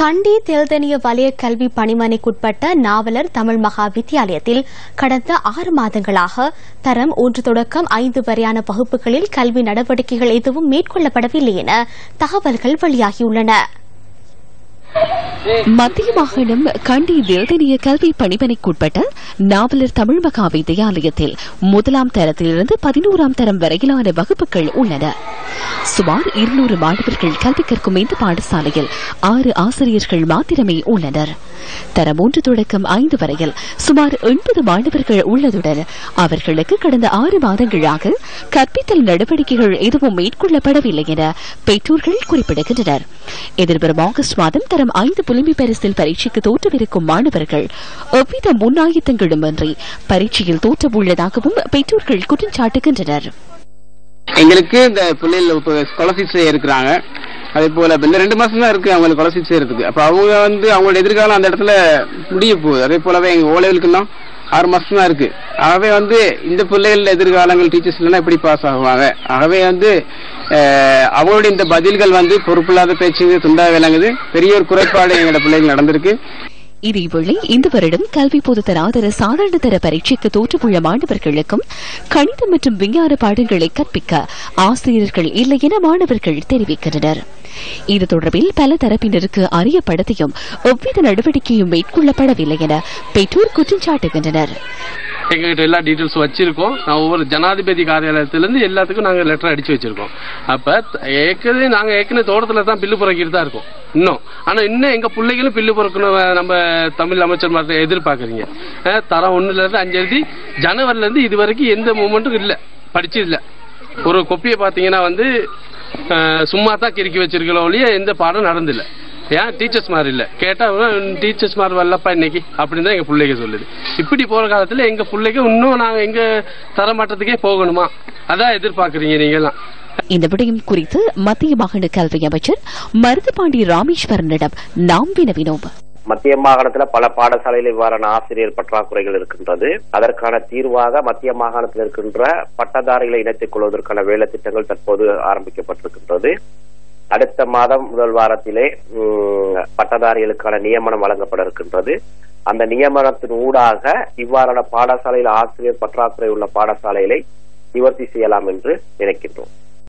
கண்டி தெல்தனிய வலய கல்வி பணிமனைக்குட்பட்ட நாவலர் தமிழ் மகா வித்தியாலயத்தில் கடந்த ஆறு மாதங்களாக தரம் ஒன்று தொடக்கம் ஐந்து வரையான வகுப்புகளில் கல்வி நடவடிக்கைகள் எதுவும் மேற்கொள்ளப்படவில்லை என தகவல்கள் வெளியாகியுள்ளன. மத்திய மாகாணம் கண்டி வேதனிய கல்வி பணிமனைக்குட்பட்ட நாவலர் தமிழ் மகா வித்தியாலயத்தில் முதலாம் தரத்திலிருந்து பதினோராம் தரம் வரையிலான வகுப்புகள் உள்ளன. சுமார் இருநூறு மாணவர்கள் கல்வி கற்கும் இந்த பாடசாலையில் ஆறு ஆசிரியர்கள் மாத்திரமே உள்ளனர். தரம் மூன்று தொடக்கம் ஐந்து வரையில் சுமார் எண்பது மாணவர்கள் உள்ளதுடன் அவர்களுக்கு கடந்த ஆறு மாதங்களாக கற்பித்தல் நடவடிக்கைகள் எதுவும் மேற்கொள்ளப்படவில்லை என பெற்றோர்கள் குறிப்பிடுகின்றனர். எதிர்வரும் ஆகஸ்ட் மாதம் தரம் ஐந்து புலிமை பரிசில் பரீட்சைக்கு தோற்றவிருக்கும் மாணவர்கள் எவ்வித முன்னாயத்தங்களுமின்றி பரீட்சையில் தோற்றவுள்ளதாகவும் பெற்றோர்கள் குற்றஞ்சாட்டுகின்றனர் எங்களுக்கு இந்த பிள்ளைகள் இப்போ ஸ்காலர்ஷிப் செய்ய இருக்கிறாங்க அதே போல இந்த ரெண்டு மாசம் தான் இருக்கு அவங்களுக்கு ஸ்காலர்ஷிப் இருக்குது அப்ப அவங்க வந்து அவங்களோட எதிர்காலம் அந்த இடத்துல முடிய போகுது. அதே போலவே எங்க ஓலைகளுக்கெல்லாம் ஆறு மாசம் தான் இருக்கு. ஆகவே வந்து இந்த பிள்ளைகள் எதிர்காலங்கள் டீச்சர்ஸ் இல்லைன்னா எப்படி பாஸ் ஆகுவாங்க. ஆகவே வந்து அவங்களுடைய இந்த பதில்கள் வந்து பொறுப்பில்லாத பேச்சு துண்டா விளங்குது. பெரிய ஒரு குறைபாடு எங்களோட பிள்ளைகள் நடந்திருக்கு. இதேவேளை இந்த வருடம் கல்வி பொதுத்தராதர சாதாரண தர பரீட்சைக்கு தோற்றுள்ள மாணவர்களுக்கும் கணிதம் மற்றும் விஞ்ஞான பாடங்களை கற்பிக்க ஆசிரியர்கள் இல்லை என மாணவர்கள் தெரிவிக்கின்றனர். இது தொடர்பில் பல தரப்பினருக்கு அறியப்படுத்தியும் எவ்வித நடவடிக்கையும் மேற்கொள்ளப்படவில்லை என பெற்றோர் குற்றம் சாட்டுகின்றனர். எங்ககிட்ட எல்லா டீட்டெயில்ஸ் வச்சிருக்கோம். நான் ஒவ்வொரு ஜனாதிபதி காரியாலயத்திலிருந்து எல்லாத்துக்கும் நாங்கள் லெட்டர் அடிச்சு வச்சிருக்கோம். அப்ப ஏற்கனவே நாங்கள் ஏற்கனவே தோட்டத்தில் தான் பில்லு புறக்கிட்டு தான் இருக்கோம். இன்னும். ஆனா இன்னும் எங்க பிள்ளைகளும் பில்லு பொறுக்கணும் நம்ம தமிழ் அமைச்சர் மாதிரி எதிர்பார்க்கறீங்க. தரம் ஒண்ணுல இருந்து அஞ்சு எழுதி ஜனவரில இருந்து இது வரைக்கும் எந்த மூமெண்ட்டும் இல்ல. படிச்சு இல்ல. ஒரு கொப்பியை பாத்தீங்கன்னா வந்து சும்மா தான் கிறுக்கி வச்சிருக்கல ஒழிய எந்த பாடம் நடந்தில்ல. ஏன்? டீச்சர்ஸ் மாதிரி இல்ல. கேட்டா டீச்சர்ஸ் மாதிரி வரலப்பா இன்னைக்கு. அப்படின்னு தான் எங்க பிள்ளைங்க சொல்லுது. இப்படி போற காலத்துல எங்க பிள்ளைங்க இன்னும் நாங்க எங்க தரமாட்டத்துக்கே போகணுமா? அதான் எதிர்பார்க்கறீங்க நீங்க எல்லாம் இந்த விடயம் குறித்து மத்திய மாகாண கல்வி அமைச்சர் மருதுபாண்டி ராமேஸ்வரனிடம் நாம் வினவினோம். மத்திய மாகாணத்துல பல பாடசாலையில் இவ்வாறான ஆசிரியர் பற்றாக்குறைகள் இருக்கின்றது. அதற்கான தீர்வாக மத்திய மாகாணத்தில் இருக்கின்ற பட்டதாரிகளை இணைத்துக் கொள்வதற்கான வேலை திட்டங்கள் தற்போது ஆரம்பிக்கப்பட்டிருக்கின்றது. அடுத்த மாதம் முதல் வாரத்திலே பட்டதாரிகளுக்கான நியமனம் வழங்கப்பட இருக்கின்றது. அந்த நியமனத்தின் ஊடாக இவ்வாறான பாடசாலையில் ஆசிரியர் பற்றாக்குறை உள்ள பாடசாலைகளை நிவர்த்தி செய்யலாம் என்று நினைக்கின்றோம்.